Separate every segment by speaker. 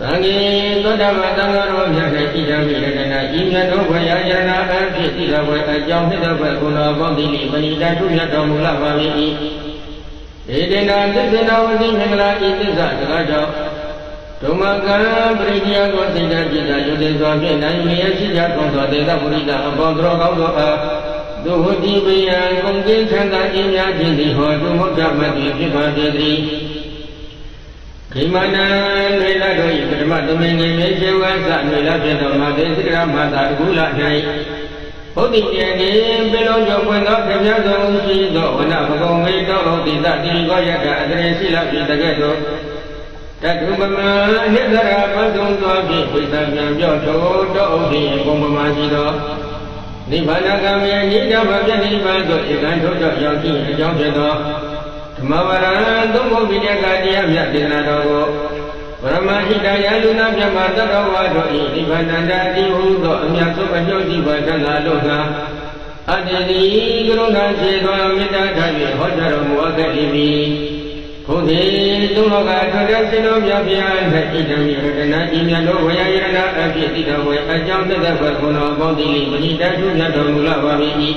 Speaker 1: သံဃေသောတပန်သံဃာတော်မြတ်၌ဣဒံမိရတနာဤမြတ်သောဘုရားယရနာအဖြစ်သီလဘွယ်အကြောင်းဖြစ်သောဘက်ကုဏပေါင်းတိလိပဏိတထုမြတ်တော်မူလာပါ၏ဧတေနာသစ္စေနာဝတိမင်္ဂလာဤသစ္စာစကားကြောင့်ဒုမကံပရိနိယကိုစိတ်တจิตယုတိစွာဖြင့်နိုင်လျက်ရှိကြကုန်သောတေသပုရိသအပေါင်းတော်ကောင်းသောအားဒုဟတိပယံကုန်ကင်းချမ်းသာခြင်းများခြင်းသည်ဟောတုမုဒ္ဒမတိဖြစ်ပါစေတည်း ခိမနံလေလတို့၏ပထမသမင်ငယ်မြေရှိဝါသမေလဖြစ်သောမာသေစကရမသာတကူလ၌ဘုဒ္ဓတေနေပေလုံးကျော်ပွင့်သောပြပြသောရှိသောဝနဘဂုံမေတောဟုတ်တိတတိကောယကအတရေရှိလဖြစ်တကဲ့သို့တတုပမအနိစ္စရာပသုံးသောဖြင့်ဝိသံပြောထိုတောဥဒိယဘုံပမာရှိသောနိဗ္ဗာန်ကမေနိဒဘပြနိဗ္ဗာန်သို့ဧကံထိုတောရောက်ခြင်းအကြောင်းဖြစ်သော ဓမ္မဝရံသုံးဖို့ပိဋကတရားမြတ်ဒေသနာတော်ကိုပရမဟိတယလူနာမြတ်မှာတတော်ဝါတို့ဤနိဗ္ဗာန်တန်တိဟုသောအမြတ်ဆုံးအကျိုးကြည့်ပါသံဃာတို့သာအတ္တိကရုဏာရှိသောမေတ္တာထား၍ဟောကြားတော်မူအပ်ခဲ့၏ဘုရားသုံးလောကထွတ်တဲ့ရှင်တော်မြတ်ဗျာ၌ဣဒံယရတနာဤမြတ်တော်ဝေယယရနာအဖြစ်တိတော်ဝေအကြောင်းသက်သက်ဘကုဏောပေါင်းတိလိမဏိတထုမြတ်တော်မူလာပါ၏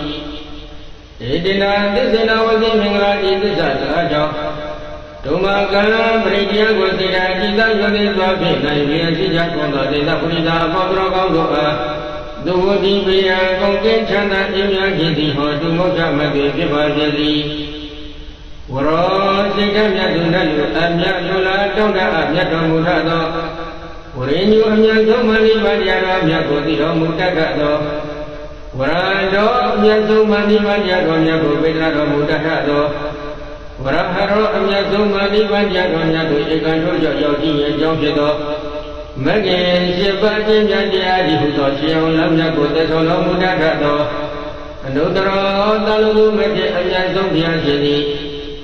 Speaker 1: ဧတေနာသစ္စေနာဝဇိမင်္ဂလာဤသစ္စာစကားကြောင့်ဒုမကံပရိတရားကိုသိတာဣသယောတိစွာဖြင့်နိုင်လျက်ရှိကြကုန်သောဒေသပုရိသအပေါင်းတော်ကောင်းတို့အားသူဝတိပိယကုန်ကင်းချမ်းသာအင်းများခြင်းသည်ဟောတုမုဒ္ဒမတိဖြစ်ပါစေသည်ဝရောစိတ်ဓာတ်မြတ်သူနဲ့လူအမြတ်လူလာတောင်းတအမြတ်တော်မူထသောဝရိညုအမြတ်ဆုံးမလိပါတရားတော်မြတ်ကိုသိတော်မူတတ်သော ဝရတော်အမြတ်ဆုံးမလိပါတရားတော်မြတ်ကိုပိဋကတော်မူတတ်သောဝရဟရောအမြတ်ဆုံးမလိပါတရားတော်မြတ်ကိုဧကံတို့ကြောင့်ရောက်ကြည့်ရဲ့အကြောင်းဖြစ်သောမဂ္ဂင်၈ပါးခြင်းမြတ်တရားဒီဟုသောရှင်အောင်လမ်းမြတ်ကိုသက်တော်တော်မူတတ်သောအနုတ္တရောသလူသူမဖြစ်အမြတ်ဆုံးတရားရှင်သည်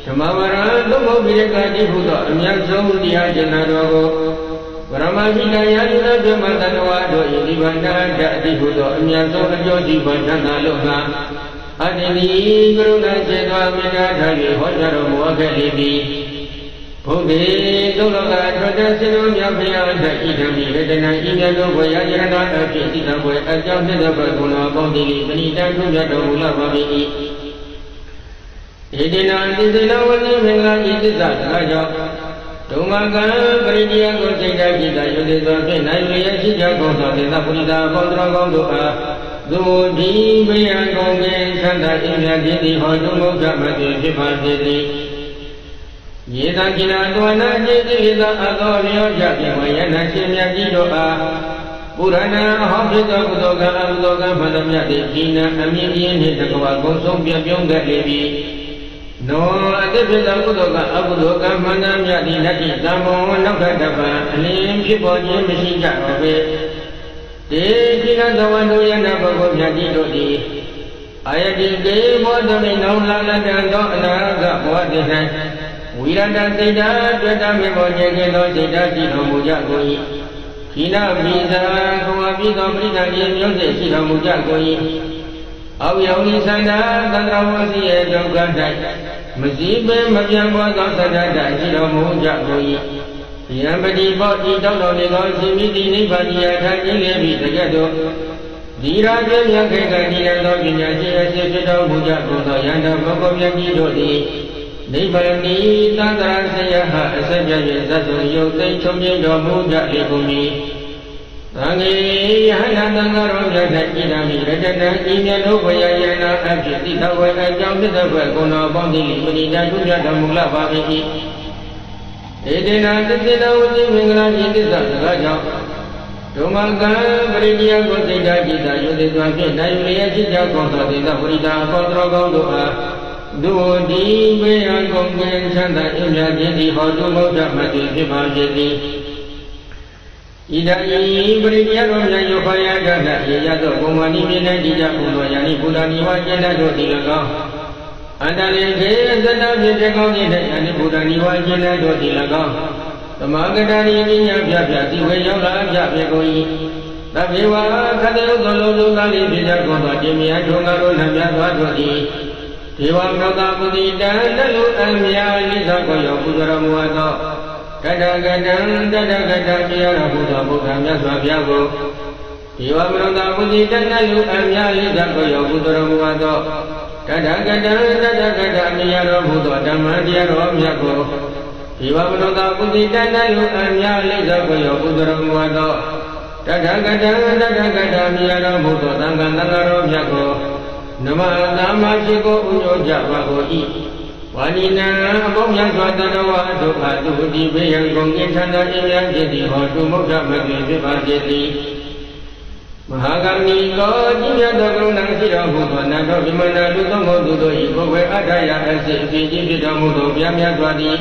Speaker 1: ဓမ္မဝရသုံးဖို့ပိရကတိဟုသောအမြတ်ဆုံးတရားကျင်နာတော်ကိုဗ ရမဟိတယယုသဗ္ဗမတတဝါတို့ဤဒီဗန္တအတိဟုသောအမြတ်ဆုံးအကျိုးဒီဗန္တနာလုံးငါအတ္တိကရုဏာစေသောမေတ္တာထား၍ဟောကြားတော်မူအပ်ခဲ့လေပြီဘုဒ္ဓေသုံးလောကထွက်တဲ့စေတော်မြတ်ဘုရား၌ဣဒံမိရတနာဤမြတ်သောဘုရားယရနာအဖြစ်သိတော်ဘွယ်အကြောင်းဖြစ်သောဘုရားပေါင်းတိပဏိတံထုမြတ်တော်မူလာပါ၏ဣတိနာတိစေနဝတိမင်္ဂလာဤသစ္စာစကားကြောင့် ဒုမကံပရိတိယကိုစိတ်ဓာတ်ဖြစ်တာယုတိသောဖြင့်နိုင်ရရှိကြကုန်သောသေသပုဏ္ဏဘောဓရောကောင်းတို့အားသူဒီမိယံကုန်ခြင်းခန္ဓာအင်းမြတ်ဖြစ်သည်ဟောသူမုခမတိဖြစ်ပါစေသည်ယေသကိနာတဝနာကျေတိဝိသအသောလျောကြပြဝယနာရှင်မြတ်ကြီးတို့အားပုရဏံဟောဖြစ်သောကုသိုလ်ကံအကုသိုလ်ကံဖန်တမြတ်တိကိနာအမြင့်မြင့်နှင့်တကဝကုံဆုံးပြပြုံးခဲ့လေပြီ နောအတိပိသကုသိုလ်ကအကုသိုလ်ကံမန္တမြတ်ဒီလက်ရှိသံဃောနောက်ထပ်တစ်ပံအလင်းဖြစ်ပေါ်ခြင်းမရှိကြတော့ပေတေခိနသဝန္တုယနာဘဂဝမြတ်ကြီးတို့သည်အာယတိကေဘောဓမိနောင်လာလတံသောအနာဂဘောတိ၌ဝိရတစိတ်ဓာတွေ့တာမေဘောဉေကေသောစိတ်ဓာရှိတော်မူကြကုန်၏ခိနမိဇာခဝပိသောပရိသတ်၏မျိုးစေ့ရှိတော်မူကြကုန်၏ အောက်ယောနိသန္တာသန္တဝစီရဲ့ဒုက္ခ၌မစည်းပင်မပြန်ပေါ်သောသတ္တတရှိတော်မူကြကုန်၏ယံပတိဘောဤတောက်တော်နေသောရှင်မိတိနိဗ္ဗာန်ရာထခြင်းလေပြီတကဲ့သို့ဒီရာကျေမြတ်ခေကတိရသောပညာရှိအရှိဖြစ်တော်မူကြကုန်သောယန္တဘောကောမြတ်ကြီးတို့သည်နိဗ္ဗာန်ဤသန္တရာဆယဟအစပြည့်ဇတ်သူယုတ်သိချုံမြင့်တော်မူကြလေကုန်၏ သံဃေယဟနာသံဃာတော်မြတ်၌ဣဒံမိရတတံဤမြတ်တို့ဘုရားယနာအဖြစ်တိတော်ဝေအကြောင်းသစ္စာဘွယ်ကုဏောပေါင်းတိလိပဏိတထုမြတ်တော်မူလာပါ၏ဧတေနာသစ္စေတဝတိမင်္ဂလာဤသစ္စာစကားကြောင့်ဒုမကံပရိတရားကိုစိတ်ဓာတ်จิตယုတိစွာဖြင့်နိုင်လျက်ရှိကြကုန်သောဒေသပရိဒါအပေါတော်ကောင်းတို့အားဒုတိပေယံကုန်ကင်ချမ်းသာအမြတ်ခြင်းသည်ဟောတုမုဒ္ဒမတိဖြစ်ပါစေသည် ဣဒံဤပရိတရားတော်မြတ်ယောခာယကတရေရသောဘုံဝဏိမြေ၌တည်ကြကုန်သောယာနိဘုဒ္ဓနိဝကျင့်တတ်တို့သည်၎င်းအန္တရေခေသတ္တဖြင့်တကောင်းခြင်း၌ယာနိဘုဒ္ဓနိဝကျင့်တတ်တို့သည်၎င်းသမဂတရိပညာပြပြသိဝေရောက်လာပြပြေကုန်၏သဗ္ဗေဝခတေဥသောလုံးလုံးသားလေးဖြစ်ကြကုန်သောခြင်းမြတ်ထုံငါတို့နှမြတ်သွားတို့သည်ဒေဝမြောက်သာပုတိတံလက်လူအမြာလိသောကိုရောပူဇော်တော်မူသောဓ တတကတံတတကတတရားတော်ဘုရားဘုရားမြတ်စွာဘုရားကိုဒီဝမရတဘုဇိတတလူအမြလေးသကိုရောဘုဒ္ဓတော်မူသောတတကတံတတကတတရားတော်ဘုရားဓမ္မတရားတော်မြတ်ကိုဒီဝမရတဘုဇိတတလူအမြလေးသကိုရောဘုဒ္ဓတော်မူသောတတကတံတတကတတရားတော်ဘုရားသံဃာသံဃာတော်မြတ်ကိုနမသာမရှိကိုဥညောကြပါကုန်၏ ဝါနိနာအပေါင်းများစွာတတဝါဒုက္ခဒုက္တိဘေယံကုန်ကျင်ထန္တာအင်းများဖြစ်သည်ဟောတုမုဒ္ဒမဂ္ဂင်ဖြစ်ပါစေသည်မဟာကမိကောကြီးမြတ်သောကရုဏာရှိတော်မူသောနတ်တော်ဗိမန္တလူသောမောသူတို့၏ကိုယ်ွယ်အထာယအစစ်အဖြစ်ကြီးဖြစ်တော်မူသောဗျာမြတ်စွာသည်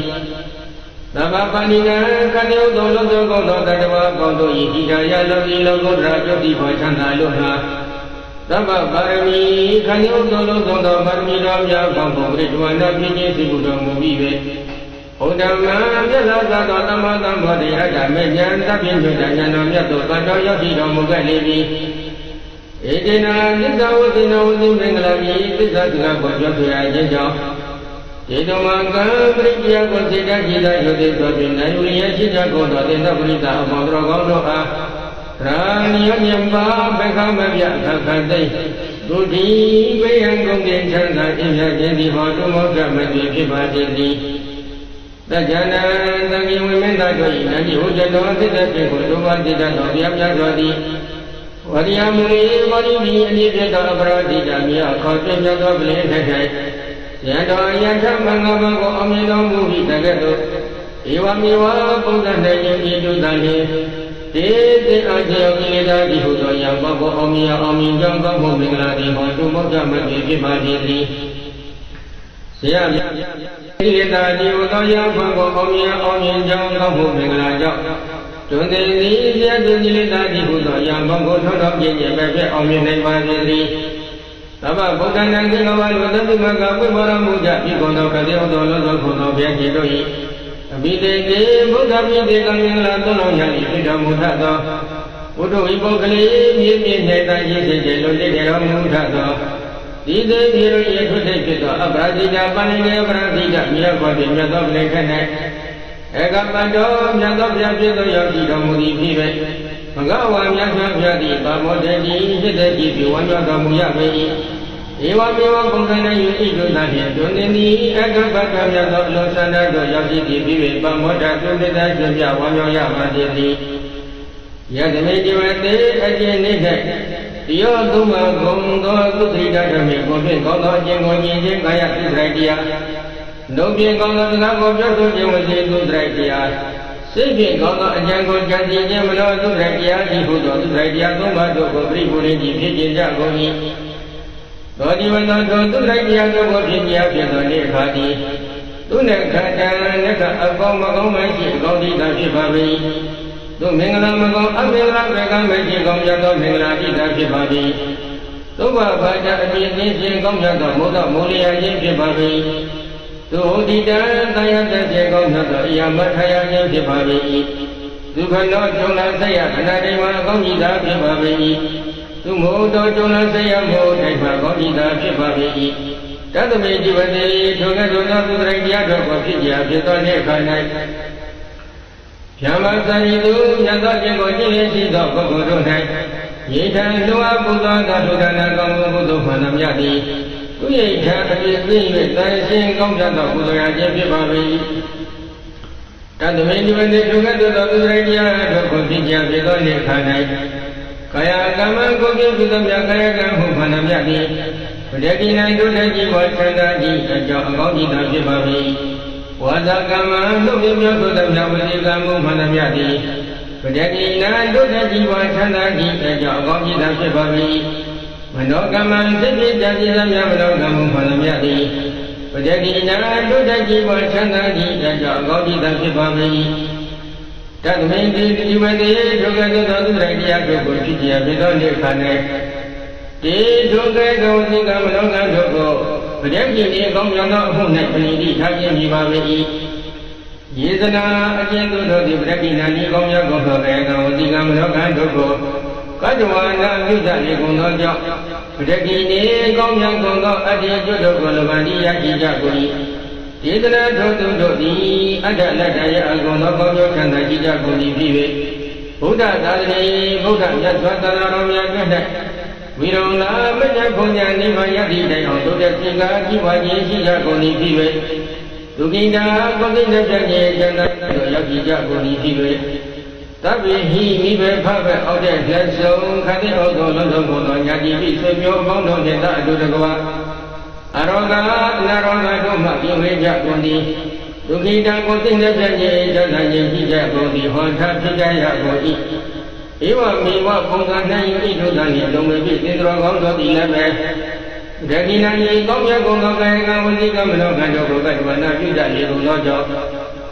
Speaker 1: သဗ္ဗပါဏိနာခန္ဓာဥသောလောသောကောသောတတဝါကောသောဤဣဒာယလောကီလောကုတ္တရာပြုတ်တိဘောချမ်းသာလို့ဟာ သဗ္ဗပါရမီခန္ဓာဥသောလောသောသောပါရမီတော်များကောင်းသောပရိဒဝနာပြည့်စုံမှုတော်မူပြီးပဲဘုဒ္ဓမံမြတ်လာသောသမ္မာသမ္ဗောဓိအတ္တမေညာတပိညုတဉာဏ်တော်မြတ်သို့တတော်ရောက်ပြီးတော်မူခဲ့လေပြီဧတေနာသစ္စာဝတိနဝတိမင်္ဂလာမိသစ္စာစကားကိုပြောဆိုရခြင်းကြောင့်ေတမကံပရိပယကိုစေတရှိသောယုတိသောဖြင့်နိုင်ဝိယရှိကြကုန်သောတေနပရိသအပေါင်းတော်ကောင်းတို့အား ရာဏိယမြမဘခမပြခခသိသူတိဝိယံကုန်တဲ့ချမ်းသာအင်းမြတ်ခြင်းဒီဟောတုမောကမတိဖြစ်ပါစေသည်တကြနာသံဃိဝိမင်းသားတို့၏နန္ဒီဟူကြတော်သစ္စာဖြင့်ကိုဒုဘာတိတတော်ဘုရားမြတ်တော်သည်ဝရိယမူရိဝရိမိအနိပြတ်တော်အပရာတိတမြတ်ခေါ်ပြမြတ်တော်ပလင်ထိုက်ထိုက်ယံတော်ယံထမင်္ဂဘကိုအမြင်တော်မူပြီးတကဲ့သို့ဧဝမေဝပုံသဏ္ဍာန်ယဉ်ဤတုတန် လျင်တေတေအကျေယောကိလေသာတိဟုသောယံဘကိုအမြင်အောင်မြင်ကြောင်းကောင်းမှုမင်္ဂလာတိဟောတုမောက္ခမတိဖြစ်ပါစေသည်ဆရာမြတ်ကိလေသာတိဟုသောယံဘကိုအမြင်အောင်မြင်ကြောင်းကောင်းမှုမင်္ဂလာကြောင့်တွင်သည်သည်ဆရာသူကိလေသာတိဟုသောယံဘကိုထောတော်ပြည့်ပြည့်ပဲဖြစ်အောင်မြင်နိုင်ပါစေသည်သဗ္ဗဗုဒ္ဓနာကိငဝါလူသတိမကဝိမောရမူကြဤကုံသောကတိဥသောလောသောခုံသောဘုရားကြီးတို့၏ အဘိတေတိဘုဒ္ဓပိတေကံမင်္ဂလာသုံးလုံးရ၏ဖြစ်တော်မူထသောဘုဒ္ဓဝိပုဂ္ဂလိမြင့်မြင့်၌တန်ရှိစေခြင်းလွန်တည်တော်မူထသောဒီသေးပြေတို့၏ထွတ်ထိပ်ဖြစ်သောအပရာဇိတာပန္နိနေပရာဇိတာမြေဘောဖြင့်မြတ်သောပလင်ခက်၌ဧကပတ္တောမြတ်သောဘုရားဖြစ်သောရောက်ရှိတော်မူသည်ဖြစ်ပဲဘဂဝါမြတ်စွာဘုရားသည်ဗမောတေတိဖြစ်တဲ့ကြည်ပြုဝမ်းမြောက်တော်မူရပေ၏ဧ ဝမေဝပုံသဏ္ဍာန်ယူဤတို့သာဖြင့်ဒုနေနီအကပ္ပကမြတ်သောအလောသန္တာတို့ရောက်ရှိပြီးပြီးဗမောတသုတ္တတကျွပြဝမ်းမြောက်ရပါစေသည်ယတမေဒီဝတေအကျဉ်နေတဲ့ဒီယောသုံးပါးဂုံသောသုတိတဓမ္မေကိုဖြင့်ကောင်းသောအကျင့်ကိုမြင်ခြင်းကာယသစ္စာတရားနှုတ်ဖြင့်ကောင်းသောစကားကိုပြောဆိုခြင်းဝစီသုတ္တတရားစိတ်ဖြင့်ကောင်းသောအကြံကိုကြံစည်ခြင်းမလို့သုတ္တတရားဤဟုသောသုတ္တတရားသုံးပါးတို့ကိုပြိပူရင်းကြီးဖြစ်ခြင်းကြကုန်၏ သောဒီဝန္တောသုတ္တတရားတို့ကိုဖြစ်ခြင်းဖြစ်သောနေ့ခါသည်သူနဲ့ခန္ဓာနဲ့ကအကောင်းမကောင်းမရှိအကောင်းတိတာဖြစ်ပါ၏သူမင်္ဂလာမကောင်းအမင်္ဂလာပဲကမရှိကောင်းရသောမင်္ဂလာတိတာဖြစ်ပါ၏သုဘဘာကြအပြည့်အင်းခြင်းကောင်းရသောမိုးသောမိုးလျာခြင်းဖြစ်ပါ၏သူဟိတိတံတယတစေကောင်းသောအရာမထရခြင်းဖြစ်ပါ၏ဒုက္ခနောကျုံလာဆက်ရခဏတိမ်မှာအကောင်းကြီးသာဖြစ်ပါ၏ သူမဟုတ်သောတုံလဆေယမောထိုက်ပါကောဤသာဖြစ်ပါပေ၏တသမေတိဝတိထိုကဲ့သို့သောသူတိုင်းတရားတော်ကိုဖြစ်ကြဖြစ်သောနေ့ခါ၌ဗျာမသံဤသူမြတ်သောခြင်းကိုကြည်လင်ရှိသောပုဂ္ဂိုလ်တို့၌ယေထံလောအပူသောသာသုဒနာကောင်းမှုကုသိုလ်ဖန်သမျှသည်သူယေထံအပြည့်သိ၍တန်ရှင်းကောင်းကြသောကုသိုလ်ရာခြင်းဖြစ်ပါပေ၏တသမေတိဝတိထိုကဲ့သို့သောသူတိုင်းတရားတော်ကိုဖြစ်ကြဖြစ်သောနေ့ခါ၌ ကာယကမ္မကိုပြုပြုသောမြတ်ကာယကံမှုမှန်သမျှသည်ဘုရားကိနိုင်တို့လည်းကြီးပေါ်ချမ်းသာကြီးအကြောင်းအကောင်းကြီးသာဖြစ်ပါ၏ဝါဒကမ္မတို့ပြပြသောသောမြတ်ဝိသေကံမှုမှန်သမျှသည်ဘုရားကိနိုင်တို့လည်းကြီးပေါ်ချမ်းသာကြီးအကြောင်းအကောင်းကြီးသာဖြစ်ပါ၏မနောကမ္မစိတ်ဖြစ်ကြည်သောမြတ်မနောကံမှုမှန်သမျှသည်ဘုရားကိနိုင်တို့လည်းကြီးပေါ်ချမ်းသာကြီးအကြောင်းအကောင်းကြီးသာဖြစ်ပါ၏ တသမိန်တိဒီဝတိဒုက္ခသောသောသူတရားတို့ကိုဖြစ်ကြဖြစ်သောနေ့ခါ၌ဒီဒုက္ခသောသင်္ကမလောကတို့ကိုဗဒက်ပြင်းအကောင်းမြတ်သောအမှု၌ပဏိတိထားခြင်းမိပါပေ၏ယေသနာအကျဉ်းသူတို့သည်ဗဒက်ပြင်းနာဤကောင်းမြတ်ကိုသောဘေကံဝတိကမလောကတို့ကိုကတ္တဝါနာပြုကြလေကုန်သောကြောင့်ဗဒက်ပြင်းဤကောင်းမြတ်ကုန်သောအတ္တကျွတ်တို့ကိုလဘန္တိယကြည်ကြကုန်၏ တဧတနာထိုသူတို့သည်အတ္တလက်တရအကုန်သောကောင်းကျိုးချမ်းသာကြည်ကြကုန်သည်ဖြစ်၍ဘုဒ္ဓသာသနာဘုဒ္ဓမြတ်စွာသာသနာတော်များတွင်၌ဝိရုံလာမညဘုံညာနိဗ္ဗာန်ယတိတိုင်အောင်တို့တဲ့သင်္ကာကြည်ပွားခြင်းရှိကြကုန်သည်ဖြစ်၍ဒုက္ခိတာကိုယ်ကိစ္စပြည့်ချမ်းသာတို့ရောက်ကြည်ကြကုန်သည်ဖြစ်၍သဗ္ဗေဟိမိဘဖဘအောက်တဲ့လက်ဆုံးခတိဩသောလုံးစုံကုန်သောညာတိပိဆွေမျိုးအပေါင်းတို့နှင့်သာအတူတကွာ အရောဂါအနာရောဂါတို့မှပြင်းဝေကြကုန်သည်ဒုက္ခိတံကိုသိနေကြခြင်းဇာတခြင်းရှိကြကုန်သည်ဟောထားဖြစ်ကြရကုန်၏ဧဝမေဝပုံကံ၌ဤဒုသနှင့်လုံးမဖြစ်သင်္တော်ကောင်းသောသည်လည်းပဲဒဂိနာဤကောင်းမြတ်ကုန်သောကာယကဝစီကမနောကံတို့ကိုကတ္တဝနာပြုကြလေကုန်သောကြောင့်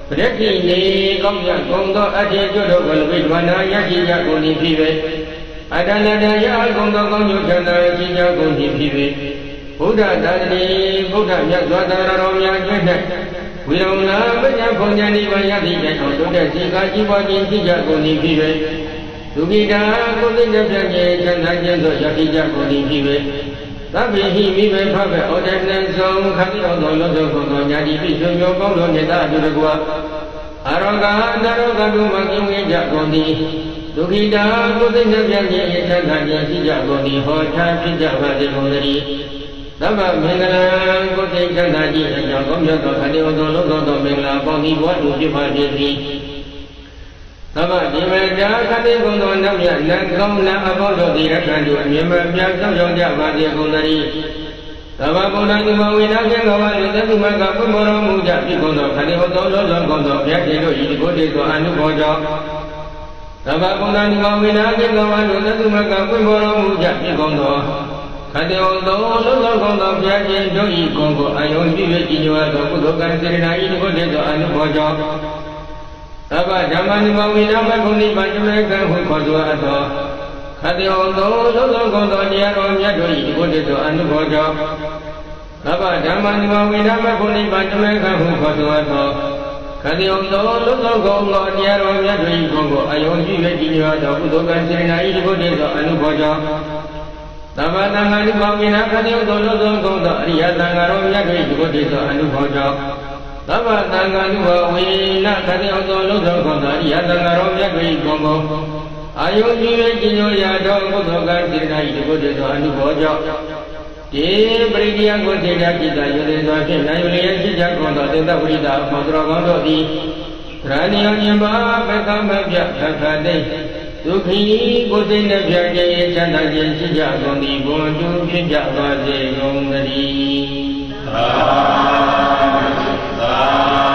Speaker 1: ပရိတိနေကောင်းမြတ်ကုန်သောအထေကျွတ်တို့ကိုဝိဒဝနာယရှိကြကုန်သည်ဖြစ်၍အတ္တလတ္တယအကုန်သောကောင်းကျိုးချမ်းသာရှိကြကုန်သည်ဖြစ်၍ ဘုဒ္ဓသာသနေဘုဒ္ဓမြတ်စွာသာရတော်များကျွတ်၌ဝိရုံနာပညာဘုံညာနိဗ္ဗာန်ယတိတဲ့အောင်တို့တဲ့စီကားကြီးပွားခြင်းရှိကြကုန်သည်ဖြစ်၍ဒုက္ခိတာကိုယ်သိတဲ့ပြည့်ချမ်းသာခြင်းတို့ယတိကြကုန်သည်ဖြစ်၍သဗ္ဗေဟိမိဘေဖဘဩဒနံဆုံးခတိတော်သောလုံးစုံကုန်သောညာတိပိဆွေမျိုးကောင်းသောမေတ္တာအတူတကွာအရောဂါအနာရောဂါတို့မှကင်းဝေးကြကုန်သည်ဒုက္ခိတာကိုယ်သိတဲ့ပြည့်ချမ်းသာခြင်းရှိကြကုန်သည်ဟောထားဖြစ်ကြပါစေကုန်သတည်း သမ္မာမင်္ဂလာကိုယ်သိချမ်းသာခြင်းအကြောင်းကောင်းမြတ်သောခတိတော်သောလုံးစုံသောမင်္ဂလာပေါင်းသည်ဘဝတူဖြစ်ပါစေသည်သမ္မာဒီမေတ္တာခတိကုံသောနတ်မြတ်နတ်ကောင်းနတ်အဘောတို့သည်ရထံတို့အမြဲမပြတ်ဆောင်ရောက်ကြပါစေကုန်သတည်းသမ္မာဗုဒ္ဓသူမဝိနာကေကဝါလူသတုမကပုမောရမူကြပြီကုန်သောခတိဟောသောလောလောကောင်းသောဘုရားရှင်တို့ဤဒီကိုတည်းသောအနုဘောကြောင့်သမ္မာဗုဒ္ဓသူမဝိနာကေကဝါလူသတုမကပုမောရမူကြပြီကုန်သော ခတိဟောသောလောလောကောင်းသောဘုရားရှင်တို့ဤကုံကိုအယုံပြု၍ကြည်ညိုသောကုသိုလ်ကံစေရနာဤဒီကိုတည်းသောအနုဘောကြောင့်သဗ္ဗဓမ္မနိမဝိနာမဂုဏိပါဉ္မေကံဟုခေါ်ဆိုအပ်သောခတိဟောသောလောလောကောင်းသောတရားတော်မြတ်တို့ဤဒီကိုတည်းသောအနုဘောကြောင့်သဗ္ဗဓမ္မနိမဝိနာမဂုဏိပါဉ္မေကံဟုခေါ်ဆိုအပ်သောခတိယံသောလုံးစုံကုန်သောတရားတော်မြတ်တို့၏ဘုံကိုအယုံကြည့်၍ကြည်ညိုသောကုသိုလ်ကံစေနာ၏ဒီဘုဒ္ဓသောအနုဘောကြောင့် သမ္မာတန်ခါဒီပေါင်းမြင်နာခတိယံသောလုံးစုံကုန်သောအရိယတန်ခါတော်မြတ်တို့၏ဒီဘုဒ္ဓသောအနုဘောကြောင့်သမ္မာတန်ခါလူဘဝေနခတိယံသောလုံးစုံကုန်သောအရိယတန်ခါတော်မြတ်တို့၏ဘုံကိုအာယုကြည်၍ကြည်ညိုရာသောကုသိုလ်ကံစေနာ၏ဒီဘုဒ္ဓသောအနုဘောကြောင့်ဒီပရိဒီယကိုစေတပိတယုန်သောဖြင့်နိုင်လျက်ရှိကြကုန်သောသေတဝိဒာမောတရောကောင်းတို့သည်ရဏီယညမပကမပြခခတိ ဒုက္ခိကိုယ်စိတ်နှပြကြရဲ့ချမ်းသာခြင်းရှိကြကုန်သည်ဘုံတူဖြစ်ကြပါစေကုန်သတည်း
Speaker 2: သာသာ